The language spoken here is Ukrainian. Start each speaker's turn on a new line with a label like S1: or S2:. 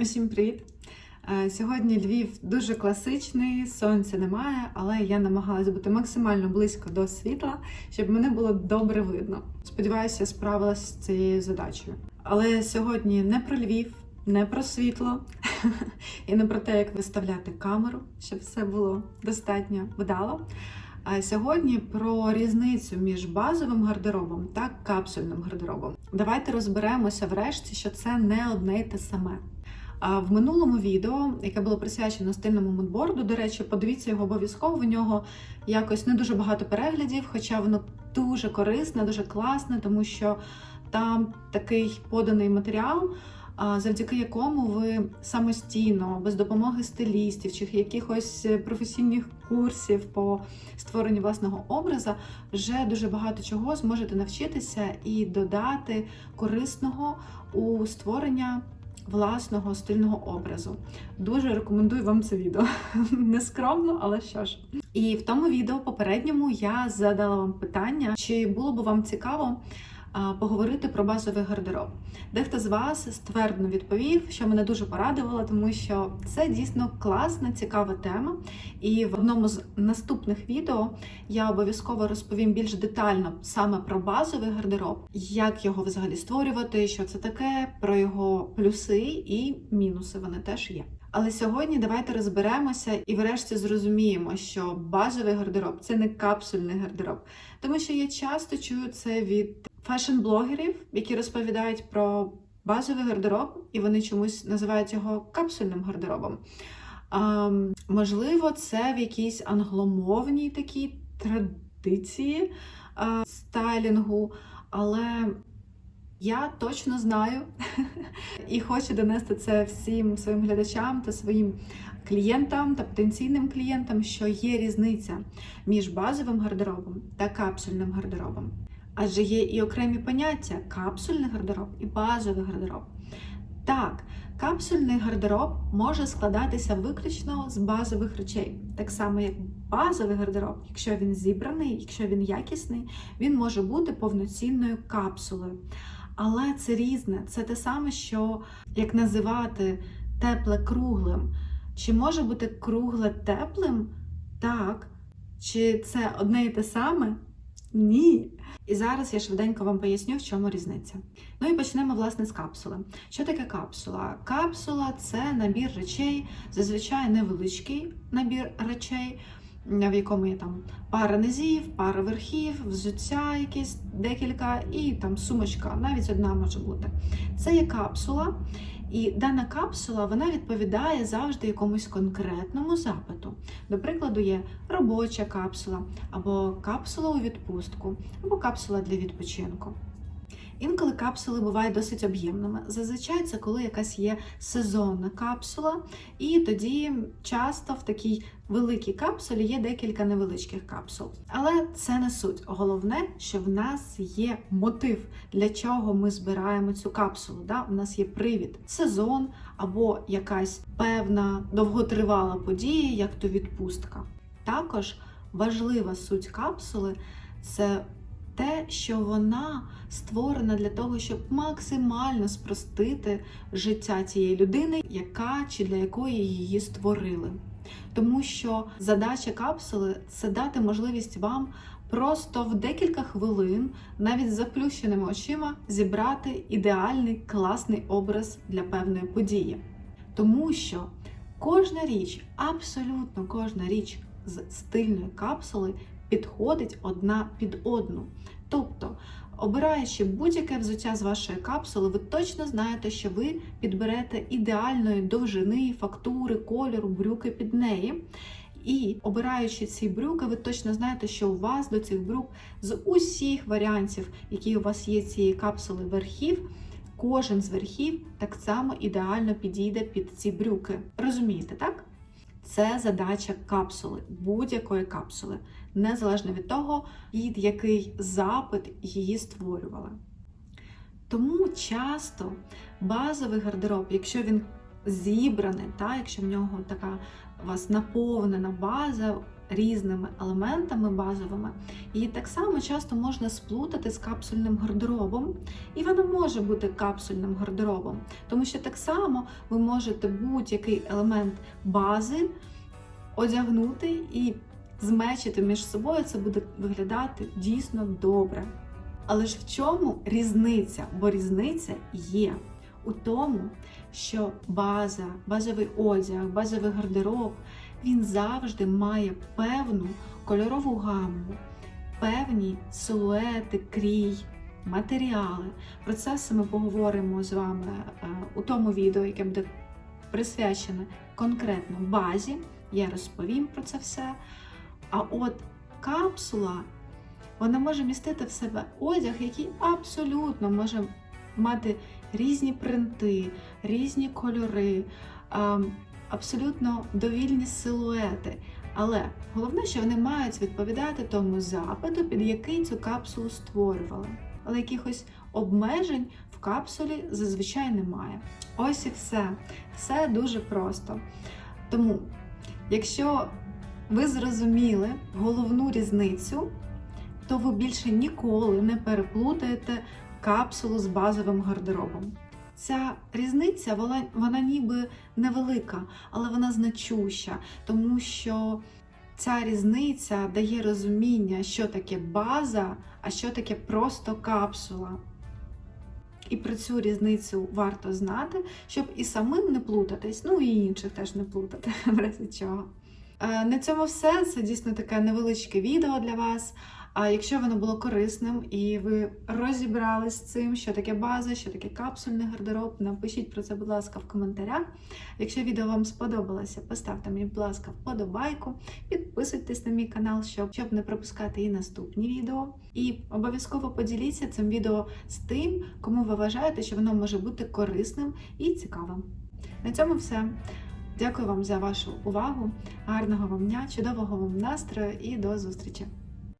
S1: Усім привіт! Е, Сьогодні Львів дуже класичний, сонця немає, але я намагалась бути максимально близько до світла, щоб мене було добре видно. Сподіваюся, справилася з цією задачею. Але сьогодні не про Львів, не про світло і не про те, як виставляти камеру, щоб все було достатньо вдало. А сьогодні про різницю між базовим гардеробом та капсульним гардеробом. Давайте розберемося врешті, що це не одне й те саме. В минулому відео, яке було присвячено стильному мудборду, до речі, подивіться його обов'язково. В нього якось не дуже багато переглядів, хоча воно дуже корисне, дуже класне, тому що там такий поданий матеріал, завдяки якому ви самостійно, без допомоги стилістів чи якихось професійних курсів по створенню власного образа, вже дуже багато чого зможете навчитися і додати корисного у створення власного стильного образу. Дуже рекомендую вам це відео. Не скромно, але що ж. І в тому відео попередньому я задала вам питання, чи було б вам цікаво поговорити про базовий гардероб. Дехто з вас ствердно відповів, що мене дуже порадувало, тому що це дійсно класна, цікава тема. І в одному з наступних відео я обов'язково розповім більш детально саме про базовий гардероб, як його взагалі створювати, що це таке, про його плюси і мінуси. Вони теж є. Але сьогодні давайте розберемося і врешті зрозуміємо, що базовий гардероб це не капсульний гардероб, тому що я часто чую це від фешн-блогерів, які розповідають про базовий гардероб, і вони чомусь називають його капсульним гардеробом. А, можливо, це в якійсь англомовній такій традиції а, стайлінгу, але я точно знаю і хочу донести це всім своїм глядачам та своїм клієнтам та потенційним клієнтам, що є різниця між базовим гардеробом та капсульним гардеробом. Адже є і окремі поняття капсульний гардероб і базовий гардероб. Так, капсульний гардероб може складатися виключно з базових речей, так само як базовий гардероб, якщо він зібраний, якщо він якісний, він може бути повноцінною капсулою. Але це різне, це те саме, що як називати тепле круглим. Чи може бути кругле теплим? Так. Чи це одне і те саме? Ні. І зараз я швиденько вам поясню, в чому різниця. Ну і почнемо власне з капсули. Що таке капсула? Капсула це набір речей, зазвичай невеличкий набір речей, в якому є там пара низів, пара верхів, взуття якісь декілька, і там сумочка, навіть одна може бути. Це є капсула. І дана капсула вона відповідає завжди якомусь конкретному запиту. До прикладу, є робоча капсула, або капсула у відпустку, або капсула для відпочинку. Інколи капсули бувають досить об'ємними. Зазвичай це коли якась є сезонна капсула, і тоді часто в такій великій капсулі є декілька невеличких капсул. Але це не суть. Головне, що в нас є мотив, для чого ми збираємо цю капсулу. Да? У нас є привід, сезон або якась певна довготривала подія, як то відпустка. Також важлива суть капсули це те, що вона створена для того, щоб максимально спростити життя цієї людини, яка чи для якої її створили. Тому що задача капсули це дати можливість вам просто в декілька хвилин, навіть з заплющеними очима, зібрати ідеальний класний образ для певної події. Тому що кожна річ, абсолютно кожна річ з стильної капсули підходить одна під одну. Тобто, обираючи будь-яке взуття з вашої капсули, ви точно знаєте, що ви підберете ідеальної довжини, фактури, кольору, брюки під неї. І обираючи ці брюки, ви точно знаєте, що у вас до цих брюк з усіх варіантів, які у вас є цієї капсули верхів, кожен з верхів так само ідеально підійде під ці брюки. Розумієте, так? Це задача капсули, будь-якої капсули, незалежно від того, під який запит її створювали. Тому часто базовий гардероб, якщо він зібраний, та, якщо в нього така у вас наповнена база, різними елементами базовими, її так само часто можна сплутати з капсульним гардеробом, і вона може бути капсульним гардеробом, тому що так само ви можете будь-який елемент бази одягнути і змечити між собою, це буде виглядати дійсно добре. Але ж в чому різниця? Бо різниця є у тому, що база, базовий одяг, базовий гардероб він завжди має певну кольорову гамму, певні силуети, крій, матеріали. Про це ми поговоримо з вами е, у тому відео, яке буде присвячене конкретно базі. Я розповім про це все. А от капсула вона може містити в себе одяг, який абсолютно може мати різні принти, різні кольори, ем, абсолютно довільні силуети. Але головне, що вони мають відповідати тому запиту, під який цю капсулу створювали. Але якихось обмежень в капсулі зазвичай немає. Ось і все. Все дуже просто. Тому, якщо ви зрозуміли головну різницю, то ви більше ніколи не переплутаєте капсулу з базовим гардеробом. Ця різниця вона, вона ніби невелика, але вона значуща, тому що ця різниця дає розуміння, що таке база, а що таке просто капсула. І про цю різницю варто знати, щоб і самим не плутатись, ну і інших теж не плутати, в разі чого. Е, На цьому все. Це дійсно таке невеличке відео для вас. А якщо воно було корисним і ви розібрались з цим, що таке база, що таке капсульний гардероб, напишіть про це, будь ласка, в коментарях. Якщо відео вам сподобалося, поставте мені, будь ласка, вподобайку, підписуйтесь на мій канал, щоб, щоб не пропускати і наступні відео. І обов'язково поділіться цим відео з тим, кому ви вважаєте, що воно може бути корисним і цікавим. На цьому все. Дякую вам за вашу увагу. Гарного вам дня, чудового вам настрою і до зустрічі!